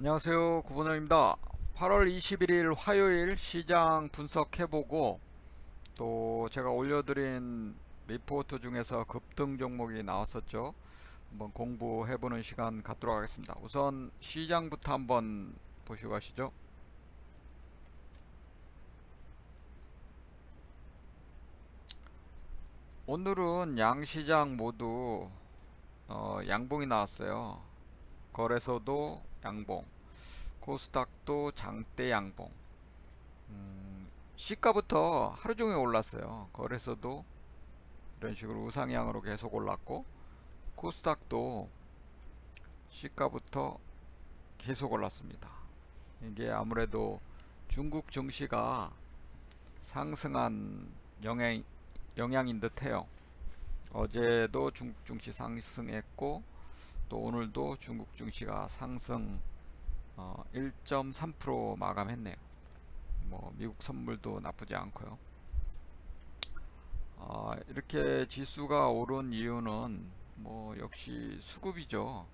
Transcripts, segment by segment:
안녕하세요. 구본영입니다. 8월 21일 화요일 시장 분석해보고 또 제가 올려드린 리포트 중에서 급등 종목이 나왔었죠. 한번 공부해보는 시간 갖도록 하겠습니다. 우선 시장부터 한번 보시고 가시죠. 오늘은 양시장 모두 어, 양봉이 나왔어요 거래소도 양봉 코스닥도 장대 양봉. 음, 시가부터 하루 종일 올랐어요. 거래소도 이런 식으로 우상향으로 계속 올랐고 코스닥도 시가부터 계속 올랐습니다. 이게 아무래도 중국 증시가 상승한 영향, 영향인 듯해요. 어제도 중국 증시 상승했고 또 오늘도 중국 증시가 상승 어, 1.3% 마감했네요. 뭐 미국 선물도 나쁘지 않고요. 어, 이렇게 지수가 오른 이유는 뭐 역시 수급이죠.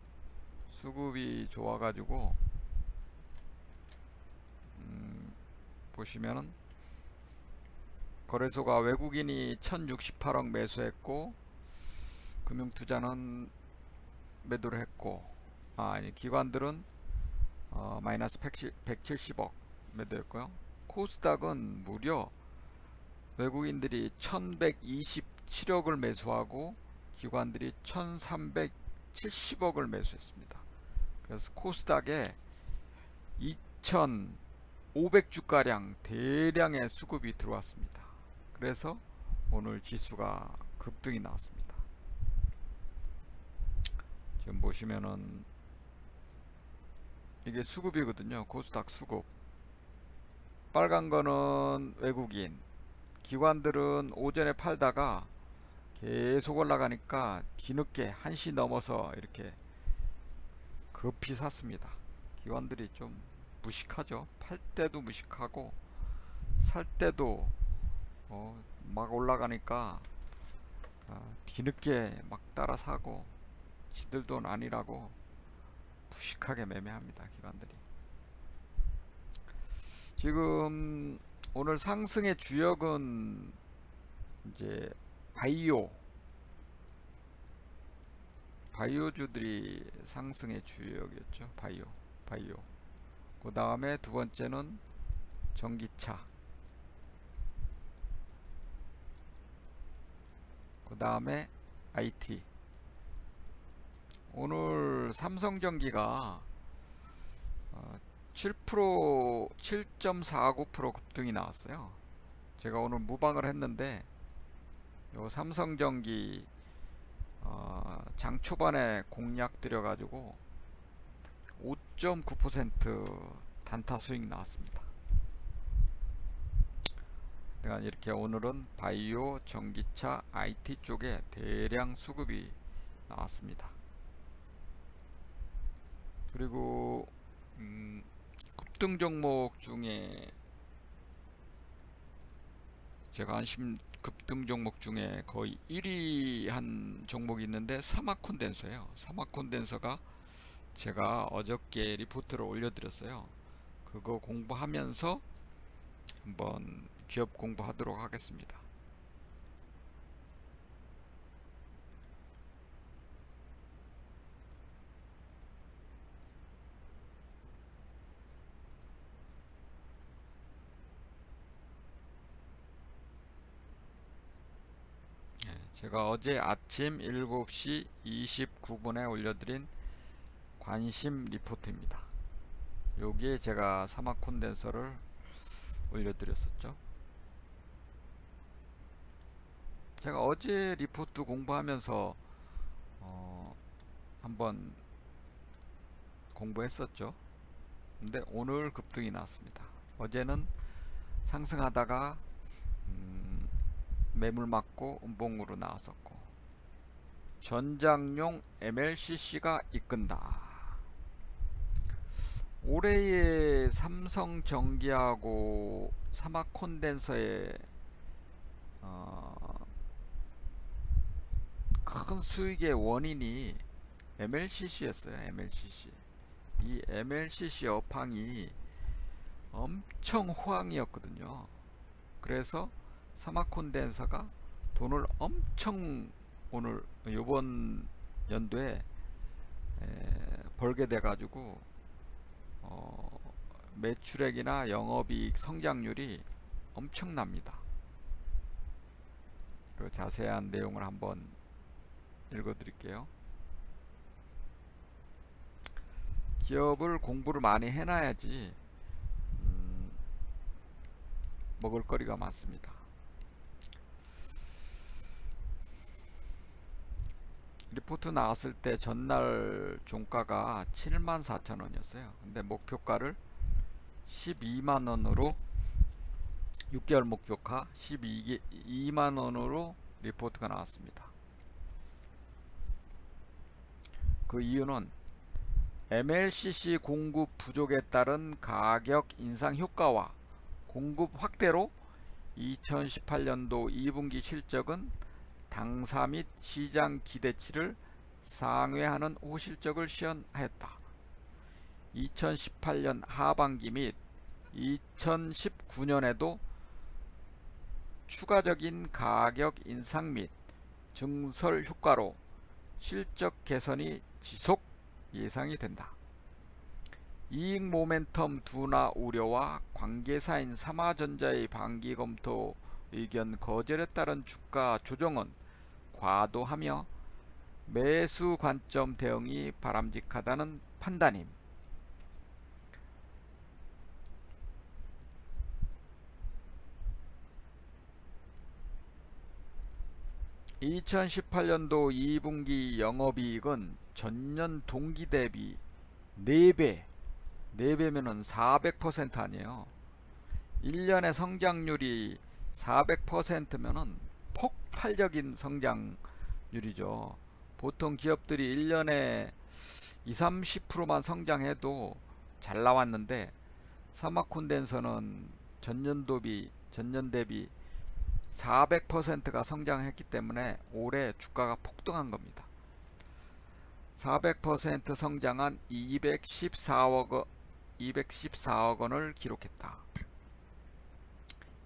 수급이 좋아가지고 음, 보시면은 거래소가 외국인이 1068억 매수했고 금융투자는 매도를 했고 아, 아니 기관들은 어, 마이너스 170, 억 매도했고요. 코스닥은 무려 외국인들이 1127억을 매수하고 기관들이 1370억을 매수했습니다. 그래서 코스닥에 2500주가량 대량의 수급이 들어왔습니다. 그래서 오늘 지수가 급등이 나왔습니다. 지금 보시면은 이게 수급이거든요. 코스닥 수급. 빨간 거는 외국인. 기관들은 오전에 팔다가 계속 올라가니까 뒤늦게 1시 넘어서 이렇게 급히 샀습니다. 기관들이 좀 무식하죠. 팔 때도 무식하고 살 때도 어, 막 올라가니까 어, 뒤늦게 막 따라 사고 지들 돈 아니라고 무식하게 매매합니다. 기관들이. 지금 오늘 상승의 주역은 이제 바이오 바이오주들이 상승의 주역이었죠. 바이오 바이오. 그 다음에 두 번째는 전기차. 그 다음에 IT. 오늘 삼성전기가 7% 7.49% 급등이 나왔어요. 제가 오늘 무방을 했는데 요 삼성전기 어, 장 초반에 공략 들여가지고 5.9% 단타 수익 나왔습니다. 그러니까 이렇게 오늘은 바이오, 전기차, IT 쪽에 대량 수급이 나왔습니다. 그리고 음, 급등 종목 중에 제가 안심 급등 종목 중에 거의 1위 한 종목이 있는데 사막 콘덴서예요. 사막 콘덴서가 제가 어저께 리포트를 올려드렸어요. 그거 공부하면서 한번 기업 공부하도록 하겠습니다. 제가 어제 아침 7시 29분에 올려드린 관심 리포트입니다. 여기에 제가 사막 콘덴서를 올려드렸었죠. 제가 어제 리포트 공부하면서 어, 한번 공부했었죠. 근데 오늘 급등이 나왔습니다. 어제는 상승하다가 매물 맞고 음봉으로 나왔었고 전장용 MLCC가 이끈다. 올해의 삼성전기하고 사막콘덴서의 어, 큰 수익의 원인이 MLCC였어요. MLCC. 이 MLCC 업황이 엄청 호황이었거든요. 그래서 사마콘덴서가 돈을 엄청 오늘 이번 연도에 벌게 돼 가지고 어 매출액이나 영업이익 성장률이 엄청납니다. 그 자세한 내용을 한번 읽어 드릴게요. 기업을 공부를 많이 해놔야지 음, 먹을거리가 많습니다. 리포트 나왔을 때 전날 종가가 74,000원이었어요. 근데 목표가를 12만원으로 6개월 목표가 12만원으로 리포트가 나왔습니다. 그 이유는 MLCC 공급 부족에 따른 가격 인상 효과와 공급 확대로 2018년도 2분기 실적은 당사 및 시장 기대치를 상회하는 호실적을 시현하였다. 2018년 하반기 및 2019년에도 추가적인 가격 인상 및 증설 효과로 실적 개선이 지속 예상이 된다. 이익 모멘텀 둔화 우려와 관계사인 삼화전자의 반기 검토 의견 거절에 따른 주가 조정은 과도하며 매수 관점 대응이 바람직하다는 판단임. 2018년도 2분기 영업이익은 전년 동기 대비 4배 4배면은 400% 아니에요 1년의 성장률이 400%면은 폭발적인 성장률이죠 보통 기업들이 1년에 20, 30%만 성장해도 잘 나왔는데 사마콘덴서는 전년 도비 전년 대비 400%가 성장했기 때문에 올해 주가가 폭등한 겁니다. 400% 성장한 214억, 원, 214억 원을 기록했다.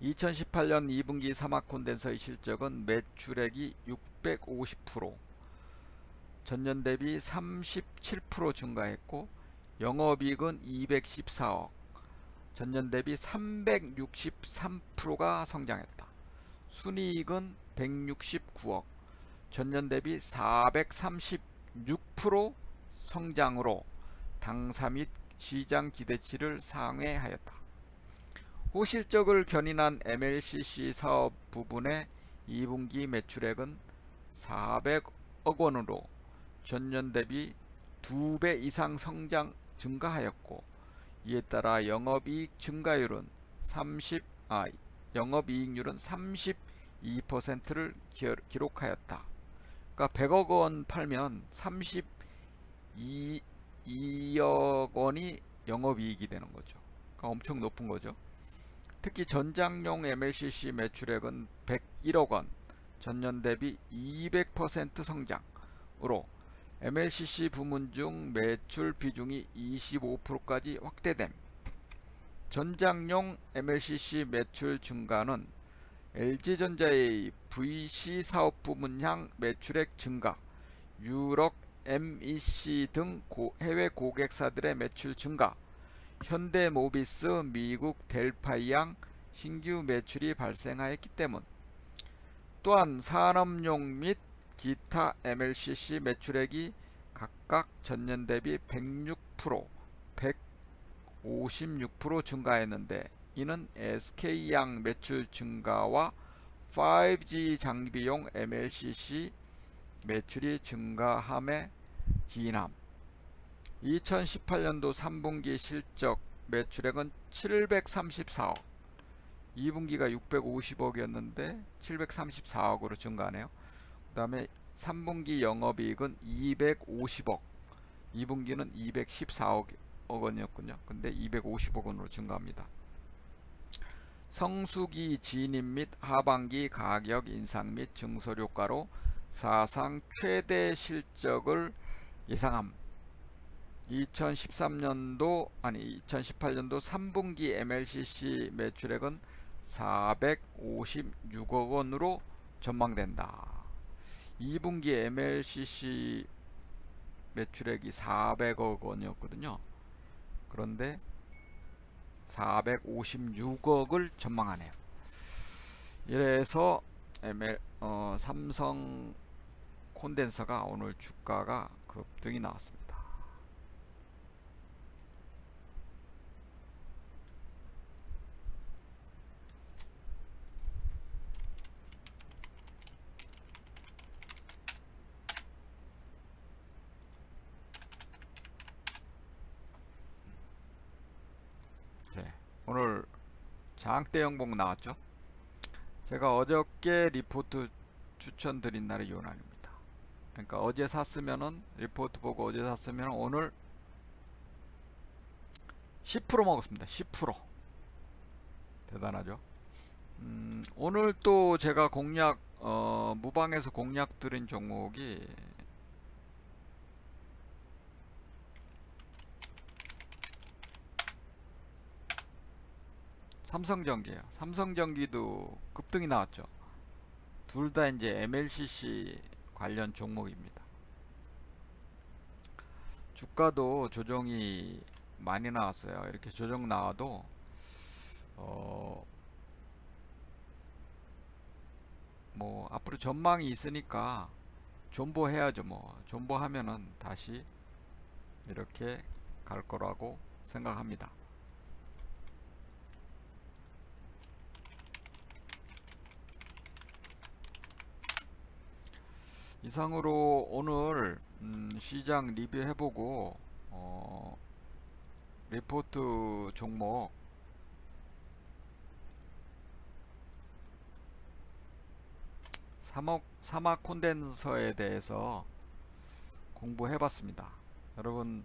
2018년 2분기 사마콘덴서의 실적은 매출액이 650% 전년 대비 37% 증가했고 영업이익은 214억 전년 대비 363%가 성장했다. 순이익은 169억 전년 대비 436% 성장으로 당사 및 시장 기대치를 상회하였다. 호실적을 견인한 MLCC 사업 부분의 2분기 매출액은 400억 원으로 전년 대비 2배 이상 성장 증가하였고 이에 따라 영업이익 증가율은 30, 아, 영업이익률은 32%를 기록하였다. 그러니까 100억 원 팔면 32억 원이 영업이익이 되는 거죠. 그러니까 엄청 높은 거죠. 특히 전장용 MLCC 매출액은 101억 원, 전년 대비 200% 성장으로 MLCC 부문 중 매출 비중이 25%까지 확대됨. 전장용 MLCC 매출 증가는 LG전자의 VC 사업 부문향 매출액 증가, 유럽 MEC 등 고, 해외 고객사들의 매출 증가, 현대모비스, 미국 델파이양 신규 매출이 발생하였기 때문 또한 산업용 및 기타 MLCC 매출액이 각각 전년 대비 106%, 156% 증가했는데 이는 SK양 매출 증가와 5G 장비용 MLCC 매출이 증가함에 기인함. 2018년도 3분기 실적 매출액은 734억. 2분기가 650억이었는데 734억으로 증가하네요. 그 다음에 3분기 영업이익은 250억. 2분기는 214억 원이었군요. 근데 250억 원으로 증가합니다. 성수기 진입 및 하반기 가격 인상 및 증설 효과로 사상 최대 실적을 예상함 2013년도 아니 2018년도 3분기 MLCC 매출액은 456억 원으로 전망된다. 2분기 MLCC 매출액이 400억 원이었거든요. 그런데 456억을 전망하네요. 이래서 ML 어, 삼성 콘덴서가 오늘 주가가 급등이 나왔습니다. 네, 오늘 장대 영봉 나왔죠? 제가 어저께 리포트 추천드린 날이 요 날입니다. 그러니까 어제 샀으면은 리포트 보고 어제 샀으면 오늘 10% 먹었습니다. 10% 대단하죠. 음, 오늘 또 제가 공략 어, 무방에서 공략 드린 종목이 삼성전기예요. 삼성전기도 급등이 나왔죠. 둘 다 이제 MLCC 관련 종목입니다. 주가도 조정이 많이 나왔어요. 이렇게 조정 나와도 어, 뭐 앞으로 전망이 있으니까 존버해야죠. 뭐 존버하면은 다시 이렇게 갈 거라고 생각합니다. 이상으로 오늘 음, 시장 리뷰해보고 어, 리포트 종목 사막, 사막 콘덴서에 대해서 공부해 봤습니다. 여러분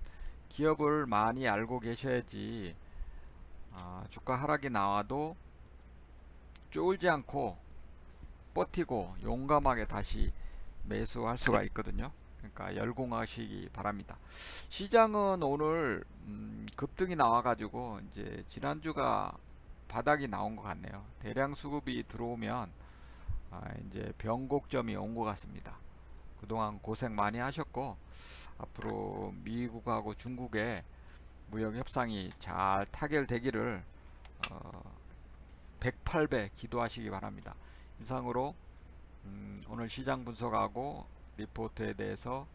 기업을 많이 알고 계셔야지 아, 주가 하락이 나와도 쫄지 않고 버티고 용감하게 다시 매수할 수가 있거든요. 그러니까 열공하시기 바랍니다. 시장은 오늘 음, 급등이 나와 가지고 이제 지난주가 바닥이 나온 것 같네요. 대량 수급이 들어오면 아, 이제 변곡점이 온 것 같습니다. 그동안 고생 많이 하셨고 앞으로 미국하고 중국의 무역 협상이 잘 타결되기를 어, 108배 기도하시기 바랍니다. 이상으로 음, 오늘 시장 분석하고 리포트에 대해서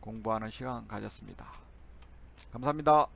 공부하는 시간 가졌습니다. 감사합니다.